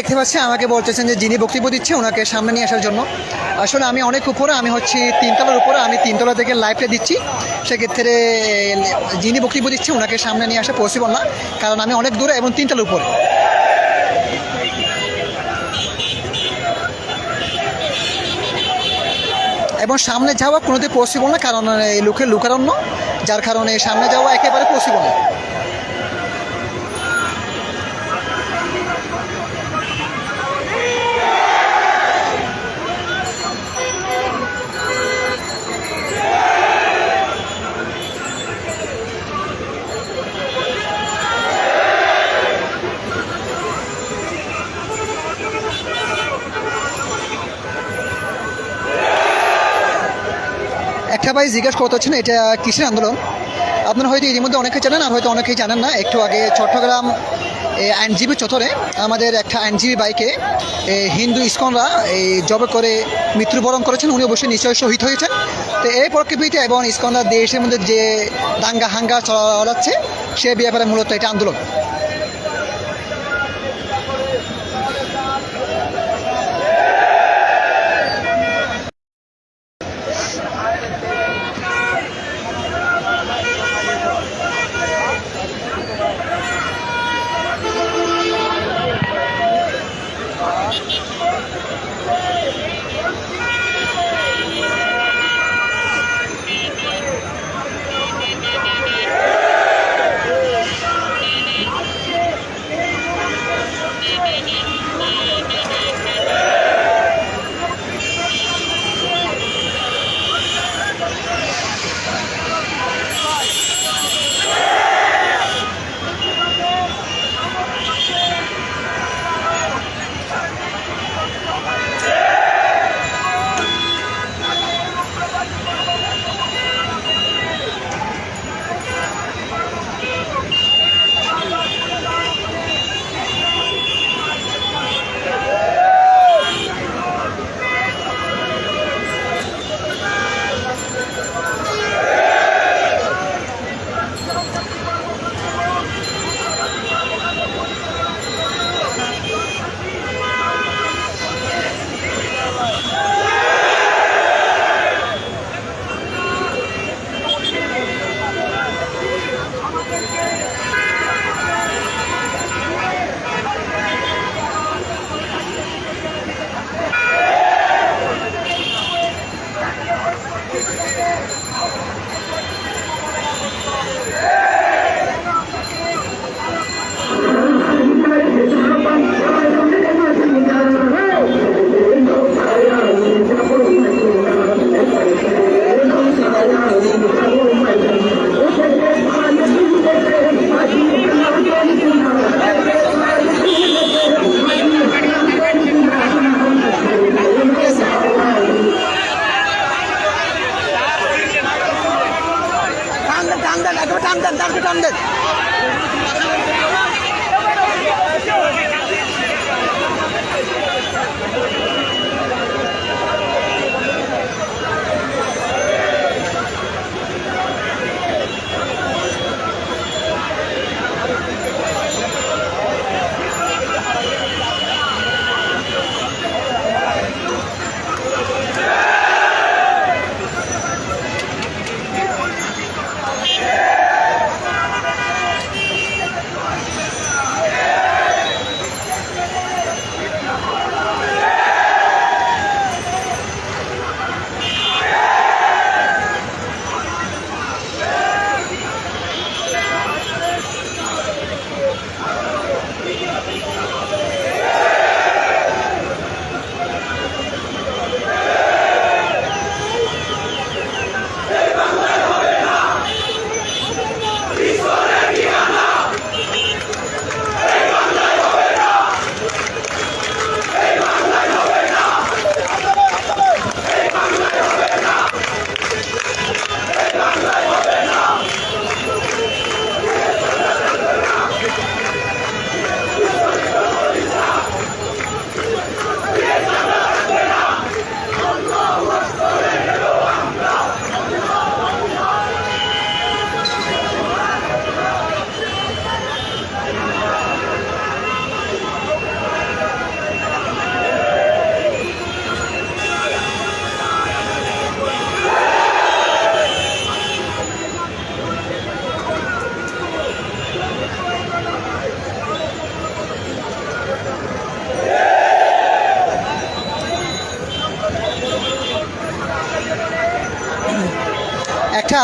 দেখতে পাচ্ছি, আমাকে বলতেছেন যে যিনি বক্তব্য দিচ্ছে ওনাকে সামনে নিয়ে আসার জন্য। আসলে আমি অনেক উপরে, আমি হচ্ছি তিনতলার উপরে, আমি তিনতলা থেকে লাইভটা দিচ্ছি। সেক্ষেত্রে, যিনি বক্তব্য দিচ্ছে ওনাকে সামনে নিয়ে আসা পসিবল না, কারণ আমি অনেক দূরে এবং তিনতলার উপরে। এবং সামনে যাওয়া কোনোদিন পসিবল না, কারণ এই লুকের লুকারণ্য, যার কারণে সামনে যাওয়া একেবারে পসিবল না একটা ভাই, জিজ্ঞেস করতে হচ্ছেন এটা কিসের আন্দোলন? আপনারা হয়তো ইতিমধ্যে অনেকে জানেন, আর হয়তো অনেকেই জানেন না, একটু আগে চট্টগ্রাম আইনজীবী চত্বরে আমাদের একটা আইনজীবী বাইকে হিন্দু ইস্কনরা এই জবে করে মৃত্যুবরণ করেছেন, উনি অবশ্যই নিশ্চয় শহীদ হয়েছেন। তো এই পরিপ্রেক্ষিতে এবং ইস্কনরা দেশের মধ্যে যে দাঙ্গা হাঙ্গা চলাচ্ছে সে ব্যাপারে মূলত এটা আন্দোলন।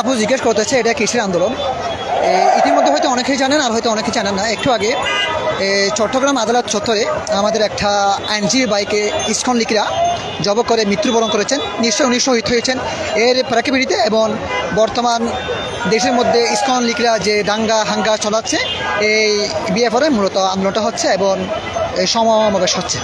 আপু জিজ্ঞেস করতেছে, এটা কিসের আন্দোলন? ইতিমধ্যে হয়তো অনেকেই জানেন, আর হয়তো অনেকেই জানেন না। একটু আগে চট্টগ্রাম আদালত চত্বরে আমাদের একটা আইনজীবী বাইকে ইস্কন লিখিরা জব করে মৃত্যুবরণ করেছেন। নিশ্চয় উনি শহীদ হয়েছেন। এর প্রেক্ষাপটে এবং বর্তমান দেশের মধ্যে ইস্কন লিখিরা যে দাঙ্গা হাঙ্গা চলাচ্ছে, এই বিএফআরে মূলত আন্দোলনটা হচ্ছে এবং সমাবেশ হচ্ছে।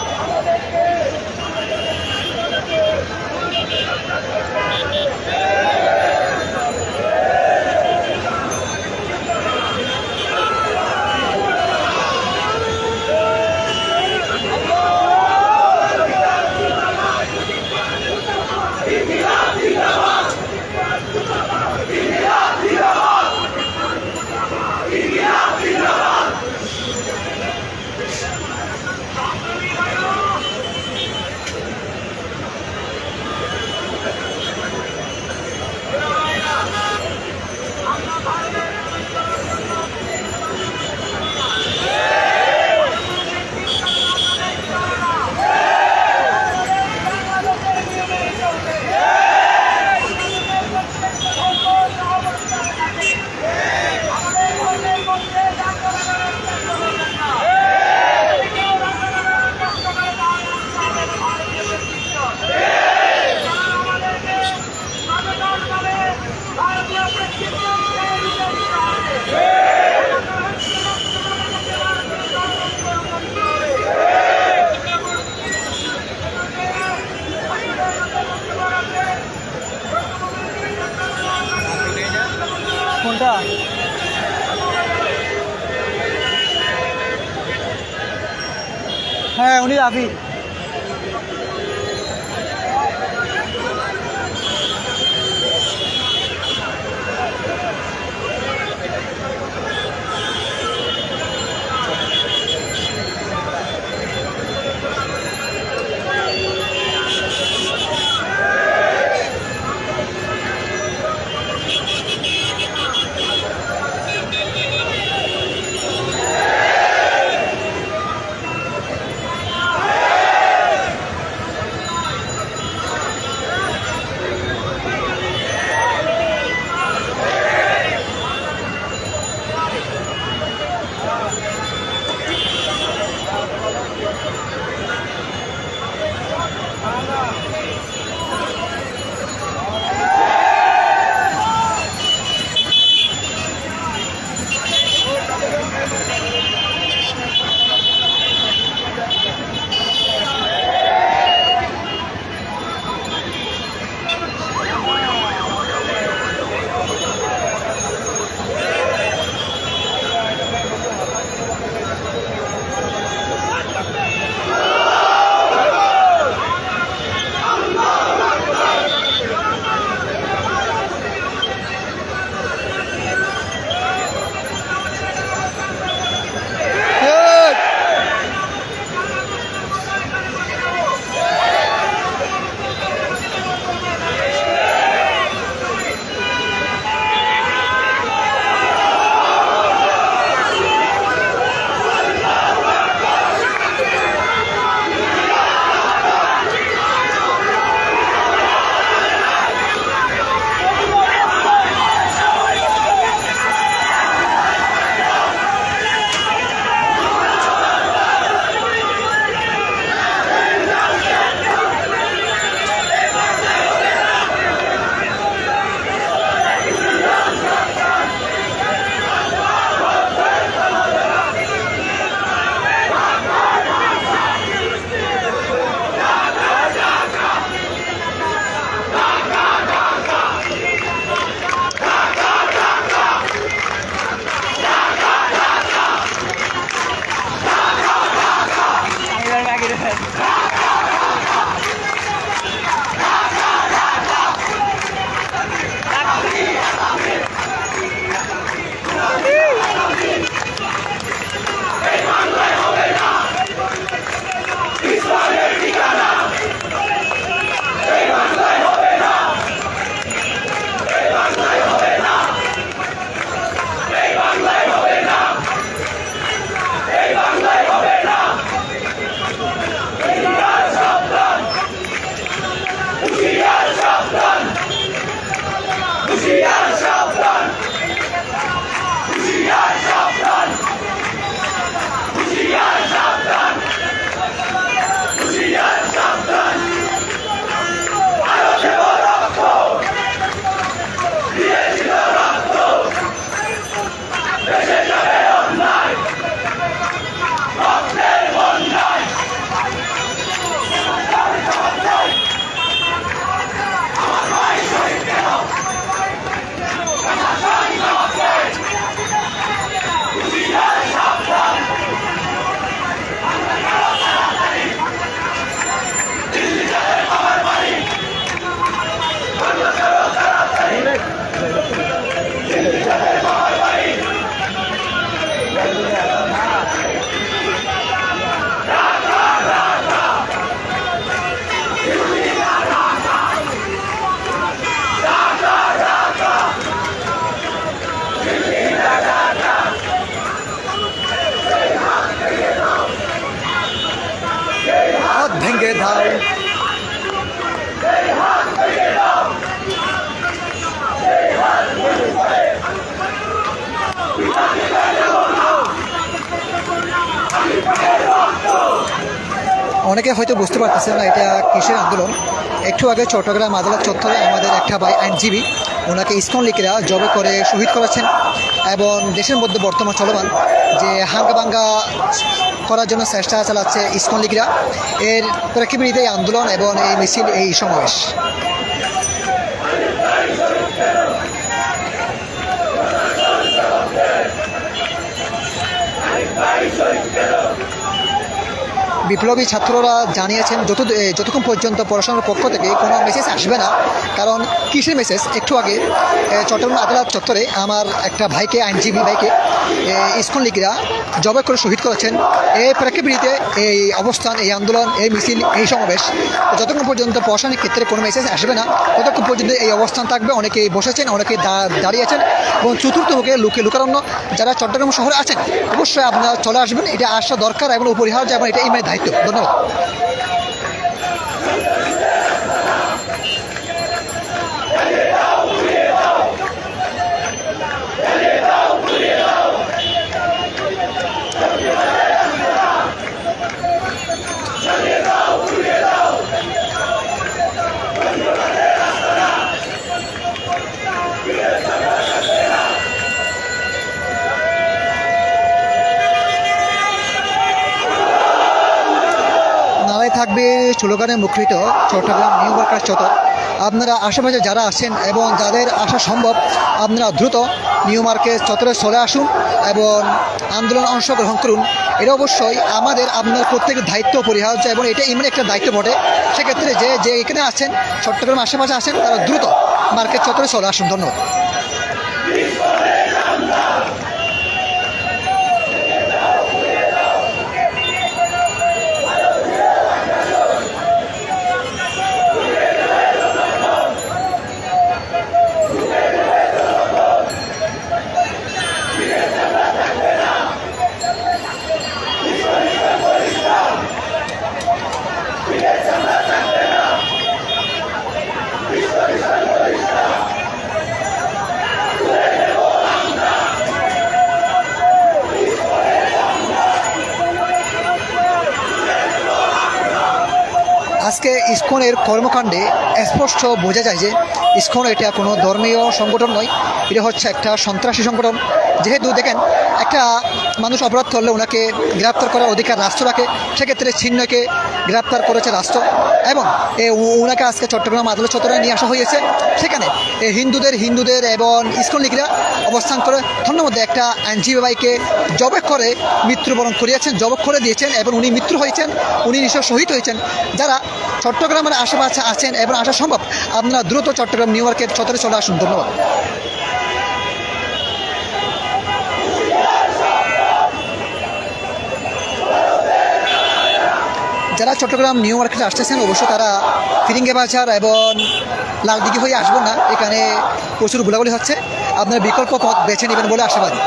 অনেকে হয়তো বুঝতে পারতেছেন না, এটা কিসের আন্দোলন? একটু আগে চট্টগ্রাম আদালত চত্বরে আমাদের একটা ভাই আইনজীবী, ওনাকে ইস্কন লিখিরা জবে করে শহীদ করেছেন এবং দেশের মধ্যে বর্তমান চলমান যে হাঙ্গাবাঙ্গা করার জন্য চেষ্টা চালাচ্ছে ইস্কন লিখিরা, এর প্রেক্ষিপীড়িতে এই আন্দোলন এবং এই মিছিল এই সমাবেশ। বিপ্লবী ছাত্ররা জানিয়েছেন যত যতক্ষণ পর্যন্ত পড়াশোনার পক্ষ থেকে কোনো মেসেজ আসবে না, কারণ কিসের মেসেজ একটু আগে চট্টগ্রাম আদালত চত্বরে আমার একটা ভাইকে, আইনজীবী ভাইকে ইস্কন লীগরা জবে করে শহীদ করেছেন। এই প্রেক্ষিপীড়িতে এই অবস্থান, এই আন্দোলন, এই মিছিল, এই সমাবেশ, যতক্ষণ পর্যন্ত পড়াশোনার ক্ষেত্রে কোনো মেসেজ আসবে না, ততক্ষণ পর্যন্ত এই অবস্থান থাকবে। অনেকেই বসেছেন অনেকে দাঁড়িয়েছেন এবং চতুর্থ মুখে লুকে লুকারণ্য যারা চট্টগ্রাম শহরে আছেন, অবশ্যই আপনারা চলে আসবেন। এটা আসা দরকার এবং অপরিহার্য এবং এটা ইমের দায়িত্ব ধন্যবাদ নালায় থাকবে স্লোগানে মুখরিত চট্টগ্রাম নিউ ওয়ার্কার চত্বর। আপনারা আশেপাশে যারা আছেন এবং যাদের আসা সম্ভব, আপনারা দ্রুত নিউ মার্কেট চত্বরে চলে আসুন এবং আন্দোলন অংশগ্রহণ করুন। এটা অবশ্যই আমাদের আপনার প্রত্যেকের দায়িত্ব পরিহার্য এবং এটা এমন একটা দায়িত্ব বটে। সেক্ষেত্রে যে যে এখানে আছেন, চট্টগ্রাম আশেপাশে আছেন, তারা দ্রুত মার্কেট চত্বরে চলে আসুন। ধন্যবাদ। আজকে ইসকনের কর্মকাণ্ডে স্পষ্ট বোঝা যায় যে ইসকন এটা কোনো ধর্মীয় সংগঠন নয়, এটা হচ্ছে একটা সন্ত্রাসী সংগঠন। যেহেতু দেখেন, একটা মানুষ অপরাধ করলে ওনাকে গ্রেপ্তার করার অধিকার রাষ্ট্র রাখে, সেক্ষেত্রে ছিন্নকে গ্রেপ্তার করেছে রাষ্ট্র এবং ওনাকে আজকে চট্টগ্রাম আদালত চত্বরে নিয়ে আসা হয়েছে। সেখানে হিন্দুদের হিন্দুদের এবং ইসকন লীগরা অবস্থান করে। ধন্যবাদ মধ্যে একটা আইনজীবী ভাইকে জবে করে মৃত্যুবরণ করিয়েছেন জবক করে দিয়েছেন এবং উনি মৃত্যু হয়েছেন, উনি নিশ্চয় শহীদ হয়েছেন। যারা চট্টগ্রামের আশেপাশে আছেন এবং আসা সম্ভব, আপনারা দ্রুত চট্টগ্রাম, নিউ ইয়র্কের চত্বরে চলে আসুন। ধন্যবাদ। যারা চট্টগ্রাম, নিউ মার্কেটে আসতেছেন অবশ্য তারা ফিরিঙ্গে বাজার এবং লালদিঘি হয়ে আসবেন না। এখানে প্রচুর গোলাগুলি হচ্ছে। আপনারা বিকল্প পথ বেছে নেবেন বলে আশাবাদী।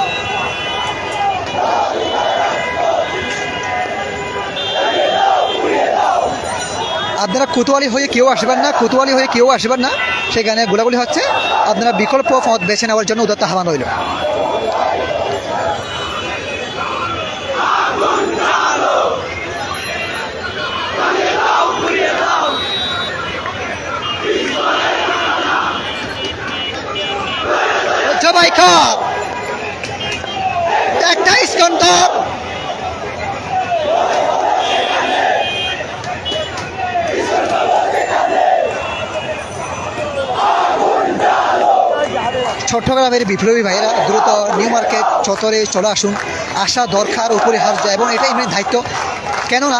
আপনারা কোতোয়ালি হয়ে কেউ আসবেন না, কোতোয়ালি হয়ে কেউ আসবেন না। সেখানে গোলাগুলি হচ্ছে। আপনারা বিকল্প পথ বেছে নেওয়ার জন্য উদত্ত আহ্বান রইল। জবাই খাপ একটা স্কন্দর চট্টগ্রামের বিপ্লবী ভাইয়েরা, দ্রুত নিউ মার্কেট চত্বরে চলে আসুন। আসা দরকার অপরিহার্য এবং এটা এমনি দায়িত্ব। কেননা,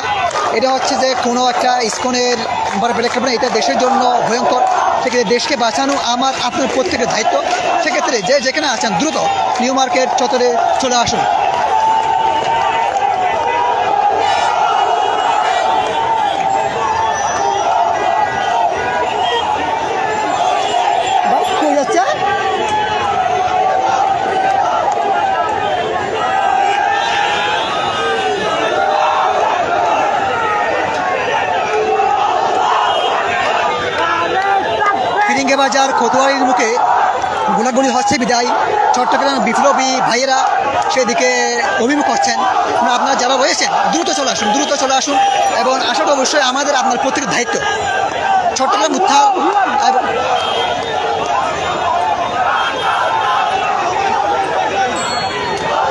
এটা হচ্ছে যে কোনো একটা ইস্কনের প্রেক্ষাপটে এটা দেশের জন্য ভয়ঙ্কর। সেক্ষেত্রে দেশকে বাঁচানো আমার, আপনার প্রত্যেকের দায়িত্ব। ক্ষেত্রে যে যেখানে আছেন দ্রুত নিউ মার্কেট চত্বরে চলে আসুন। বাজার খতুয়ারির মুখে গোলাগুলি হচ্ছে, বিদায়। চট্টগ্রাম বিপ্লবী ভাইয়েরা সেদিকে অভিমুখ হচ্ছেন। আপনারা যারা রয়েছেন, দ্রুত চলে আসুন, দ্রুত চলে আসুন। এবং আসাটা অবশ্যই আমাদের, আপনার প্রত্যেকের দায়িত্ব। চট্টগ্রাম উত্থান এবং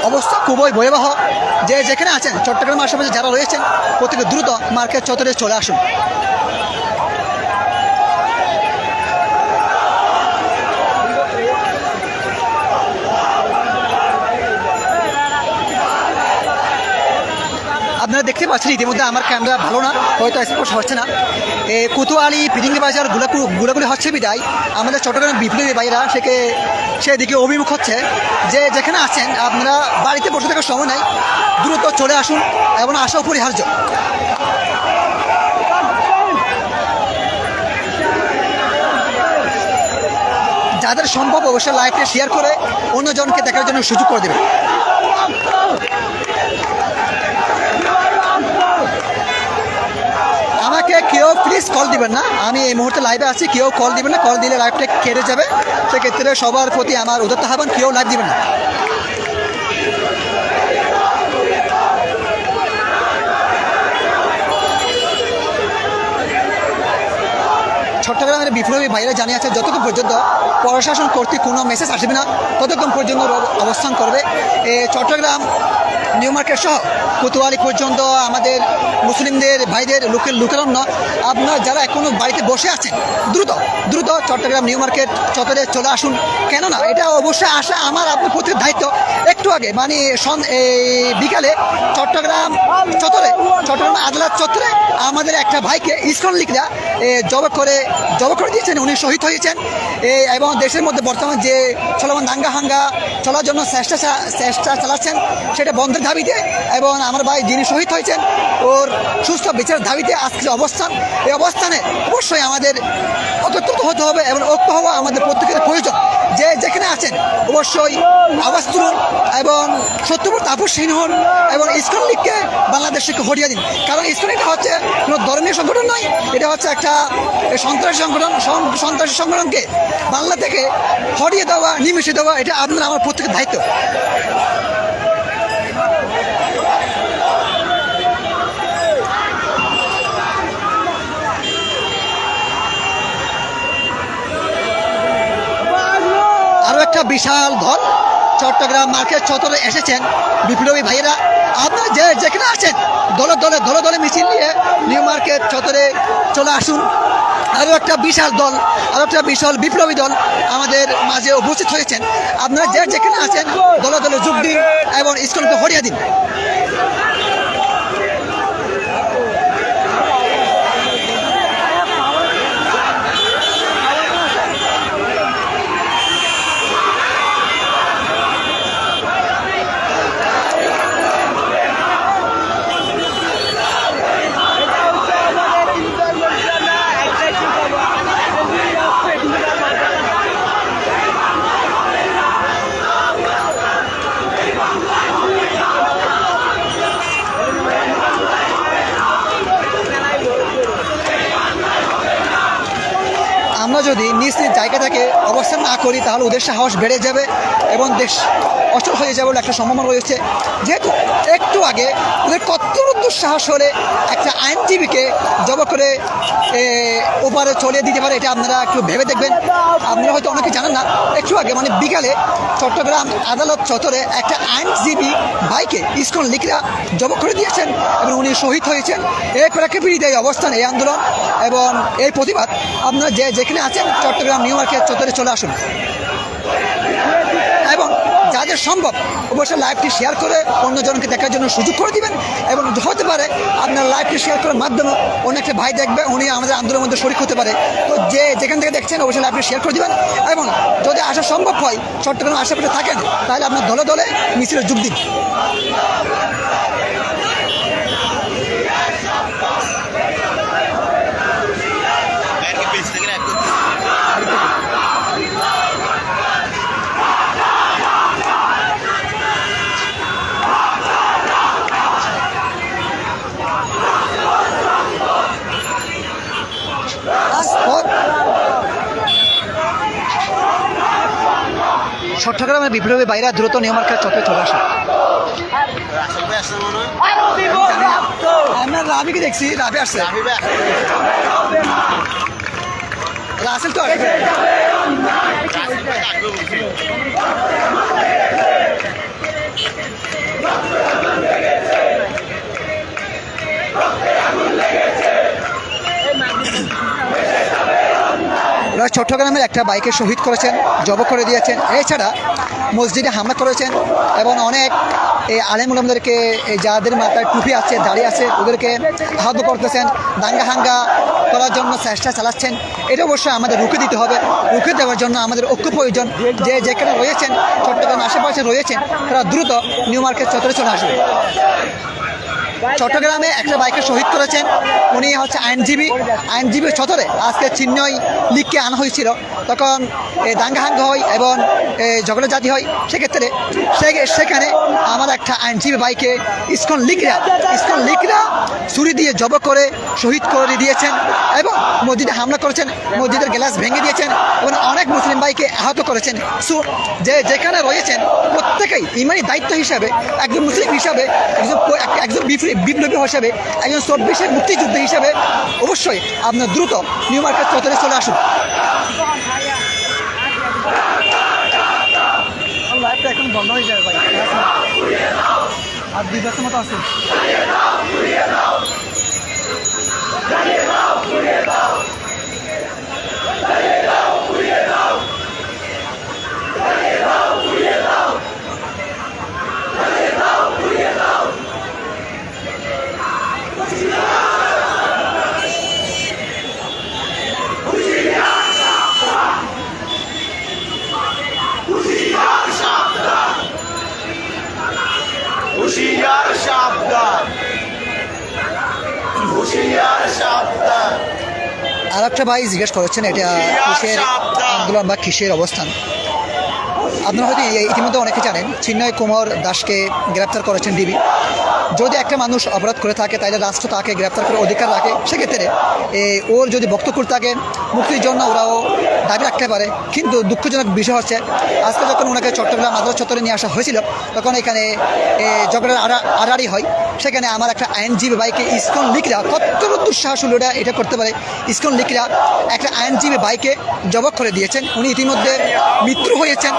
অবস্থা খুবই ভয়াবহ। যে যেখানে আছেন চট্টগ্রাম আশেপাশে যারা রয়েছেন, প্রত্যেকে দ্রুত মার্কেট চত্বরে চলে আসুন। আপনারা দেখতে পাচ্ছেন ইতিমধ্যে আমার ক্যামেরা ভালো না, হয়তো স্পষ্ট হচ্ছে না। এ, কুতুয়ালি পিরিঙ্গি বাজার গুলাকু, গুলাগুলি হচ্ছে বিদায়। আমাদের চট্টগ্রাম বিপ্লবী ভাইরা সেকে, সেদিকে অভিমুখ হচ্ছে যে যেখানে আছেন, আপনারা বাড়িতে বসে থাকার সময় নাই, দ্রুত চলে আসুন এবং আসা অপরিহার্য। যাদের সম্ভব অবশ্যই লাইভটা শেয়ার করে অন্যজনকে দেখার জন্য সুযোগ করে দেবেন আমাকে কেউ প্লিজ কল দিবেন না। আমি এই মুহূর্তে লাইভে আছি, কেউ কল দিবেন না। কল দিলে লাইভটা কেটে যাবে। সেক্ষেত্রে সবার প্রতি আমার উদত্ত হবেন কেউ লাইভ দিবেন না। চট্টগ্রামের বিপ্লবী ভাইরা জানিয়েছে, যতক্ষণ পর্যন্ত প্রশাসন কর্তৃক কোনো মেসেজ আসবে না, ততক্ষণ পর্যন্ত অবস্থান করবে। চট্টগ্রাম নিউ মার্কেট সহ কোতোয়ালি পর্যন্ত আমাদের মুসলিমদের, ভাইদের, লোকের লোকারণ্য। আপনার যারা এখনও বাড়িতে বসে আছেন, দ্রুত দ্রুত চট্টগ্রাম নিউ মার্কেট চত্বরে চলে আসুন। কেননা এটা অবশ্যই আসা আমার আপনার প্রত্যেক দায়িত্ব। একটু আগে মানে সন- এই বিকালে চট্টগ্রাম চত্বরে, চট্টগ্রাম আদালত চত্বরে আমাদের একটা ভাইকে ইস্কন লিখরা জব করে জব করে দিয়েছেন। উনি শহীদ হয়েছেন। এবং দেশের মধ্যে বর্তমান যে চলমান দাঙ্গা হাঙ্গা চলার জন্য চেষ্টা চেষ্টা চালাচ্ছেন, সেটা বন্ধের দাবিতে এবং আমার ভাই যিনি শহীদ হয়েছেন, ওর সুস্থ বিচারের দাবিতে আজকের অবস্থান, এই অবস্থানে অবশ্যই আমাদের একত্রিত হতে হবে এবং ঐক্য হওয়া আমাদের প্রত্যেকের প্রয়োজন। যে যেখানে আছেন, অবশ্যই আওয়াজ তুলুন এবং সত্যপুর তাপসহীন হন এবং ইস্কন লীগকে বাংলাদেশকে হরিয়ে দিন। কারণ ইস্কন এটা হচ্ছে কোনো ধর্মীয় সংগঠন নয়, এটা হচ্ছে একটা সন্ত্রাসী সংগঠন সন্ত্রাসী সংগঠনকে বাংলা থেকে হরিয়ে দেওয়া নিমিশে দেওয়া, এটা আপনার, আমার প্রত্যেকের দায়িত্ব আরও একটা বিশাল দল চট্টগ্রাম মার্কেট চত্বরে এসেছেন বিপ্লবী ভাইয়েরা। আপনার যে যেখানে আছেন, দলে দলে দলে দলে মিছিল নিয়ে নিউ মার্কেট চত্বরে চলে আসুন। আরও একটা বিশাল দল আরও একটা বিশাল বিপ্লবী দল আমাদের মাঝে উপস্থিত হয়েছেন। আপনারা যে যেখানে আছেন, দলে দলে যোগ দিন এবং স্কুলকে হরিয়ে দিন আমরা যদি নিজ নিজ জায়গা থেকে অবস্থান না করি তাহলে ওদের সাহস বেড়ে যাবে এবং দেশ অচল হয়ে বলে একটা সম্ভাবনা রয়েছে। যেহেতু একটু আগে ওদের কত দুঃসাহস হলে একটা আইনজীবীকে জব করে ওপারে চলিয়ে দিতে পারে, এটা আপনারা একটু ভেবে দেখবেন। আপনারা হয়তো অনেকে জানেন না, একটু আগে মানে বিকালে চট্টগ্রাম আদালত চত্বরে একটা আইনজীবী বাইকে ইস্কন লিখরা জব করে দিয়েছেন এবং উনি শহীদ হয়েছেন। এই প্রেক্ষাপটে এই অবস্থান এই আন্দোলন এবং এই প্রতিবাদ। আপনারা যে যেখানে আছেন, চট্টগ্রাম, নিউ মার্কেট চত্বরে চলে আসুন। যাদের সম্ভব। অবশ্যই লাইভটি শেয়ার করে অন্যজনকে দেখার জন্য সুযোগ করে দিবেন এবং হতে পারে আপনার লাইভটি শেয়ার করার মাধ্যমে অনেকে ভাই দেখবে, উনি আমাদের আন্দোলনের মধ্যে শরিক হতে পারে। তো যে যেখান থেকে দেখছেন অবশ্যই লাইভটি শেয়ার করে দিবেন এবং যদি আসা সম্ভব হয় চট্টগ্রাম আশেপাশে থাকেন, তাহলে আপনার দলে দলে মিছিলে যোগ দিন ব্যাংকে পেজ থেকে এক করতে আর চট্টগ্রামের বিপ্লবী বাইরা দ্রুত নিউ মার্কেট চত্বরে চলে আসে। আমরা রাবিকে দেখছি, রাবি আসছে। রাসেল তো আসবে বলছিল ওরা চট্টগ্রামের একটা বাইকে শহীদ করেছেন জব করে দিয়েছেন। এছাড়া মসজিদে হামলা করেছেন এবং অনেক এই আলেম উলামদেরকে যাদের মাথায় টুপি আছে, দাড়ি আছে, ওদেরকে আহত করতেছেন, দাঙ্গা হাঙ্গা করার জন্য চেষ্টা চালাচ্ছেন। এটা অবশ্যই আমাদের রুখে দিতে হবে। রুখে দেওয়ার জন্য আমাদের ঐক্য প্রয়োজন। যে যেখানে রয়েছেন চট্টগ্রাম আশেপাশে রয়েছেন, তারা দ্রুত নিউ মার্কেট চত্বরে চলে আসবে। চট্টগ্রামে একটা বাইকে শহীদ করেছেন। উনি হচ্ছে আইনজীবী। আইনজীবীর ছতরে আজকে চিহ্নই লিগকে আনা হয়েছিল। তখন এই দাঙ্গাহাঙ্গ হয় এবং ঝগড়া জাতি হয়। সেক্ষেত্রে সে- সেখানে আমার একটা আইনজীবী বাইকে ইস্কন লিগরা ইস্কন লিগরা ছুরি দিয়ে জব করে শহীদ করে দিয়েছেন। মসজিদে হামলা করেছেন, মসজিদের গ্লাস ভেঙে দিয়েছেন এবং অনেক মুসলিম ভাইকে আহত করেছেন। সো, যে যেখানে রয়েছেন, প্রত্যেকেই ইমানি দায়িত্ব হিসাবে, একজন মুসলিম হিসাবে, একজন একজন বিপ্লবী হিসাবে, একজন চব্বিশের মুক্তিযুদ্ধ হিসাবে অবশ্যই আপনার দ্রুত নিউ মার্কেট চত্বরে চলে আসুন। এখন বন্ধ হয়ে যাবে ভাই। আর দুই বছর মতো আছে। হুশিয়ার একটা ভাই জিজ্ঞেস করেছেন এটা কিসের আন্দোলন বা কিসের অবস্থান। আপনারা হয়তো ইতিমধ্যে অনেকে জানেন, চিন্ময় কুমার দাসকে গ্রেপ্তার করেছেন ডিবি। যদি একটা মানুষ অপরাধ করে থাকে তাহলে রাষ্ট্র তাকে গ্রেপ্তার করে অধিকার রাখে। সেক্ষেত্রে ওর যদি বক্তব্য থাকে, মুক্তির জন্য ওরাও দাবি রাখতে পারে। কিন্তু দুঃখজনক বিষয় হচ্ছে, আজকে যখন ওনাকে চট্টগ্রাম আদালত চত্বরে নিয়ে আসা হয়েছিল, তখন এখানে ঝগড়ার আড়া- আড়াআড়ি হয়। সেখানে আমার একটা আইনজীবী বাইকে ইস্কন লিখরা কত দুঃসাহস হলো এটা করতে পারে। ইস্কন লিখরা একটা আইনজীবী বাইকে জবক করে দিয়েছেন। উনি ইতিমধ্যে মৃত্যু হয়েছেন।